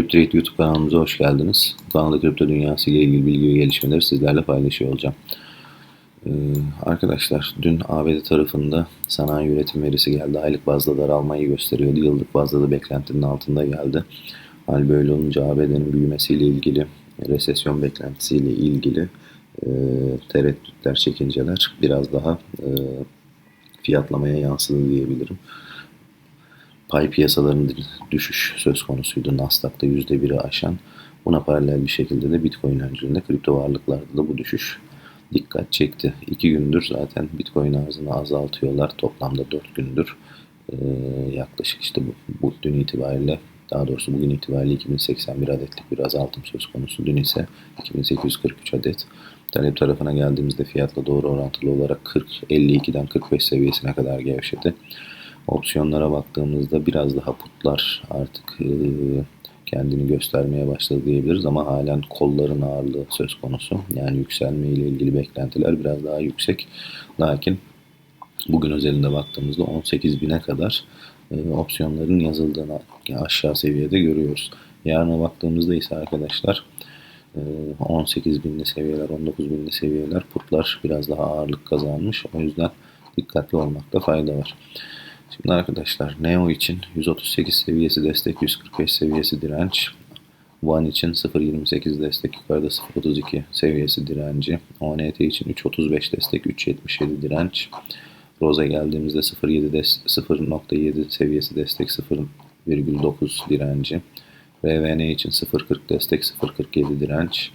CryptoTrade YouTube kanalımıza hoş geldiniz. Bu kanalda kripto dünyası ile ilgili bilgi ve gelişmeleri sizlerle paylaşıyor olacağım. Ee, arkadaşlar dün ABD tarafında sanayi üretim verisi geldi. Aylık bazda daralmayı gösteriyordu. Yıllık bazda da beklentinin altında geldi. Hal böyle olunca ABD'nin büyümesiyle ilgili, resesyon beklentisiyle ilgili e, tereddütler, çekinceler biraz daha e, fiyatlamaya yansıdı diyebilirim pay piyasalarında düşüş söz konusuydu. Nasdaq'ta %1'i aşan. Buna paralel bir şekilde de Bitcoin öncülüğünde kripto varlıklarda da bu düşüş dikkat çekti. İki gündür zaten Bitcoin arzını azaltıyorlar. Toplamda dört gündür yaklaşık işte bu, bu dün itibariyle daha doğrusu bugün itibariyle 2081 adetlik bir azaltım söz konusu. Dün ise 2843 adet. Talep tarafına geldiğimizde fiyatla doğru orantılı olarak 40 52'den 45 seviyesine kadar gevşedi. Opsiyonlara baktığımızda biraz daha putlar artık e, kendini göstermeye başladı diyebiliriz ama halen kolların ağırlığı söz konusu. Yani yükselme ile ilgili beklentiler biraz daha yüksek. Lakin bugün özelinde baktığımızda 18.000'e kadar e, opsiyonların yazıldığını aşağı seviyede görüyoruz. Yarına baktığımızda ise arkadaşlar 18.000'li seviyeler, 19.000'li seviyeler putlar biraz daha ağırlık kazanmış. O yüzden dikkatli olmakta fayda var. Şimdi arkadaşlar Neo için 138 seviyesi destek, 145 seviyesi direnç. One için 0.28 destek, yukarıda 0.32 seviyesi direnci. ONT için 3.35 destek, 3.77 direnç. Roza geldiğimizde 0.7 seviyesi destek, 0.9 direnci. RVN için 0.40 destek, 0.47 direnç.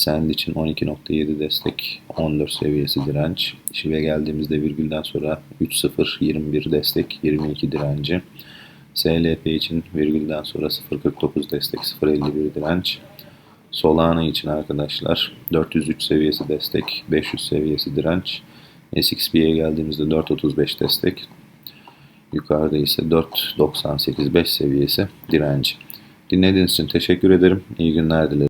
Send için 12.7 destek, 14 seviyesi direnç. Şive geldiğimizde virgülden sonra 3.0, destek, 22 direnci. SLP için virgülden sonra 0.49 destek, 0.51 direnç. Solana için arkadaşlar 403 seviyesi destek, 500 seviyesi direnç. SXP'ye geldiğimizde 4.35 destek. Yukarıda ise 4.98 5 seviyesi direnci. Dinlediğiniz için teşekkür ederim. İyi günler dilerim.